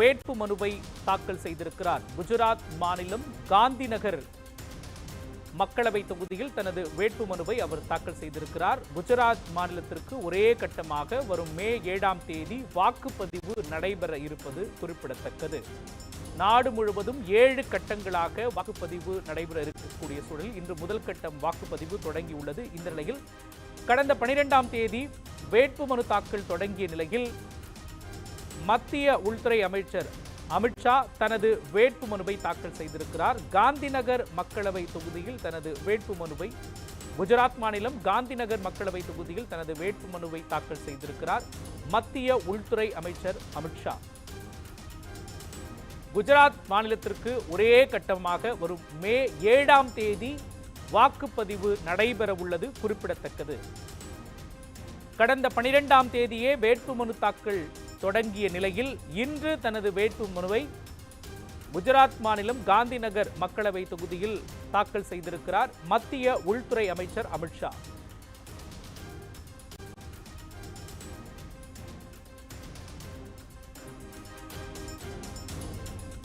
வேட்பு மனுவை தாக்கல் செய்திருக்கிறார். குஜராத் மாநிலம் காந்திநகர் மக்களவை தொகுதியில் தனது வேட்பு மனுவை அவர் தாக்கல் செய்திருக்கிறார். குஜராத் மாநிலத்திற்கு ஒரே கட்டமாக வரும் மே ஏழாம் தேதி வாக்குப்பதிவு நடைபெற இருப்பது குறிப்பிடத்தக்கது. நாடு முழுவதும் ஏழு கட்டங்களாக வாக்குப்பதிவு நடைபெற இருக்கக்கூடிய சூழலில் இன்று முதல் கட்டம் வாக்குப்பதிவு தொடங்கியுள்ளது. இந்த நிலையில் கடந்த பனிரெண்டாம் தேதி வேட்புமனு தாக்கல் தொடங்கிய நிலையில் மத்திய உள்துறை அமைச்சர் அமித்ஷா தனது வேட்புமனுவை தாக்கல் செய்திருக்கிறார். காந்திநகர் மக்களவை தொகுதியில் தனது வேட்புமனுவை குஜராத் மாநிலம் காந்திநகர் மக்களவை தொகுதியில் தனது வேட்புமனுவை தாக்கல் செய்திருக்கிறார் மத்திய உள்துறை அமைச்சர் அமித்ஷா. குஜராத் மாநிலத்திற்கு ஒரே கட்டமாக வரும் மே ஏழாம் தேதி வாக்குப்பதிவு நடைபெற உள்ளது குறிப்பிடத்தக்கது. கடந்த பனிரெண்டாம் தேதியே வேட்புமனு தாக்கல் தொடங்கிய நிலையில் இன்று தனது வேட்பு மனுவை குஜராத் மாநிலம் காந்திநகர் மக்களவை தொகுதியில் தாக்கல் செய்திருக்கிறார் மத்திய உள்துறை அமைச்சர் அமித்ஷா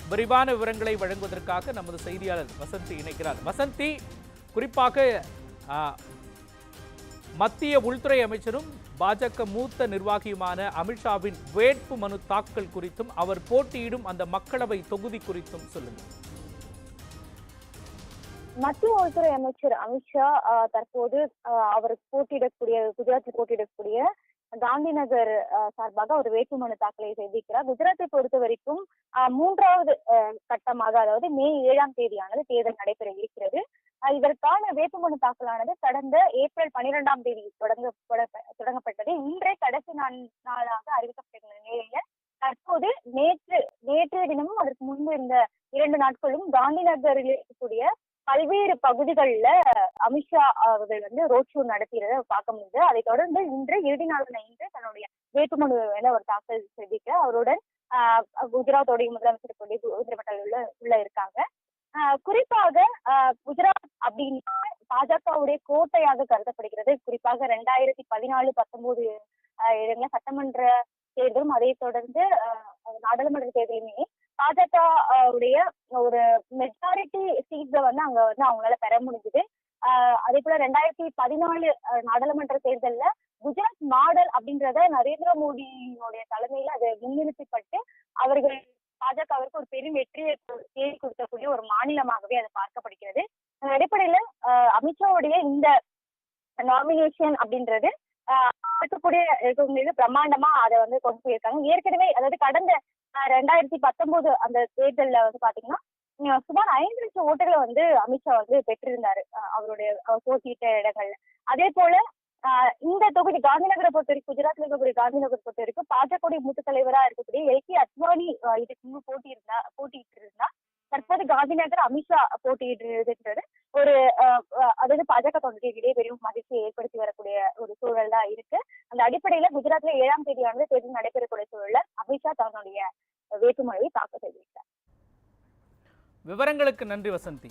விரிவான விவரங்களை வழங்குவதற்காக நமது செய்தியாளர் வசந்தி இணைக்கிறார். வசந்தி குறிப்பாக மத்திய உள்துறை அமைச்சரும் பாஜக மூத்த நிர்வாகியுமான அமித்ஷாவின் வேட்பு மனு தாக்கல் குறித்தும் அவர் போட்டியிடும் அந்த மக்களவை தொகுதி குறித்தும் சொல்லுங்கள் மத்திய உள்துறை அமைச்சர் அமித்ஷா தற்போது அவர் போட்டியிடக்கூடிய குஜராத்தில் போட்டியிடக்கூடிய காந்தி நகர் சார்பாக ஒரு வேட்புமனு தாக்கலை செய்திருக்கிறார். குஜராத்தை பொறுத்த வரைக்கும் மூன்றாவது கட்டமாக அதாவது மே ஏழாம் தேதியானது தேர்தல் நடைபெற இருக்கிறது. இதற்கான வேட்புமனு தாக்கலானது கடந்த ஏப்ரல் பனிரெண்டாம் தேதி தொடங்க தொடங்கப்பட்டது. இன்றே கடைசி நாள் நாளாக அறிவிக்கப்பட்டிருந்த நிலையில தற்போது நேற்று நேற்றைய தினமும் அதற்கு முன்பு இருந்த இரண்டு நாட்களும் காந்தி நகரில் இருக்கக்கூடிய பல்வேறு பகுதிகளில் அமித்ஷா அவர்கள் வந்து ரோட் ஷோ நடத்தியதை பார்க்க முடியுது அதைத் தொடர்ந்து இன்று இறுதி நாளான இன்று தன்னுடைய வேட்புமனு என அவர் தாக்கல் செய்திருக்க அவருடன் குஜராத்தோடைய முதலமைச்சர் கொண்டு உள்ள உள்ள இருக்காங்க. குறிப்பாக ஆஹ், குஜராத் அப்படின்னா பாஜகவுடைய கோட்டையாக கருதப்படுகிறது. குறிப்பாக ரெண்டாயிரத்தி பதினாலு பத்தொன்பது இடங்கள சட்டமன்ற தேர்தலும் அதை தொடர்ந்து நாடாளுமன்ற தேர்தலுமே பாஜக உடைய ஒரு மெஜாரிட்டி சீட்ஸை வந்து அங்க வந்து அவங்களால பெற முடிஞ்சுது. ஆஹ் அதே போல ரெண்டாயிரத்தி பதினாலு நாடாளுமன்ற தேர்தல்ல குஜராத் மாடல் அப்படின்றத நரேந்திர மோடியினுடைய தலைமையில அது முன்னிறுத்தப்பட்டு அவர்கள் பாஜகவிற்கு ஒரு பெரும் வெற்றியை தேடி கொடுக்கக்கூடிய ஒரு மாநிலமாகவே அது பார்க்கப்படுகிறது அடிப்படையில அமித்ஷாவுடைய இந்த நாமினேஷன் அப்படின்றது ஆஹ் இருக்கவங்களுக்கு பிரம்மாண்டமா அதை வந்து கொண்டு போயிருக்காங்க. ஏற்கனவே அதாவது கடந்த ரெண்டாயிரத்தி பத்தொன்பது அந்த தேர்தல்ல வந்து பாத்தீங்கன்னா சுமார் ஐந்து லட்சம் ஓட்டுகளை வந்து அமித்ஷா வந்து பெற்றிருந்தாரு அவருடைய போட்டியிட்ட இடங்கள்ல. அதே போல ஆஹ் இந்த தொகுதி காந்திநகரை பொறுத்த வரைக்கும் குஜராத்ல இருக்கக்கூடிய காந்திநகரை பொறுத்த வரைக்கும் பாஜக மூத்த தலைவரா இருக்கக்கூடிய எல் கே அத்வானி இதுக்கு முன்பு போட்டியிருந்தா போட்டியிட்டு இருந்தா காந்திநகர் அமித்ஷா போட்டியிடுறதுன்றது ஒரு அதாவது பாஜக தொண்டர்களிடையே பெரும் மகிழ்ச்சியை ஏற்படுத்தி வரக்கூடிய ஒரு சூழல் தான் இருக்கு. அந்த அடிப்படையில குஜராத்ல ஏழாம் தேதியானது தேர்தல் நடைபெறக்கூடிய சூழல்ல அமித்ஷா தன்னுடைய வேட்புமனுவை தாக்கல் செய்திருக்கிறார். விவரங்களுக்கு நன்றி வசந்தி.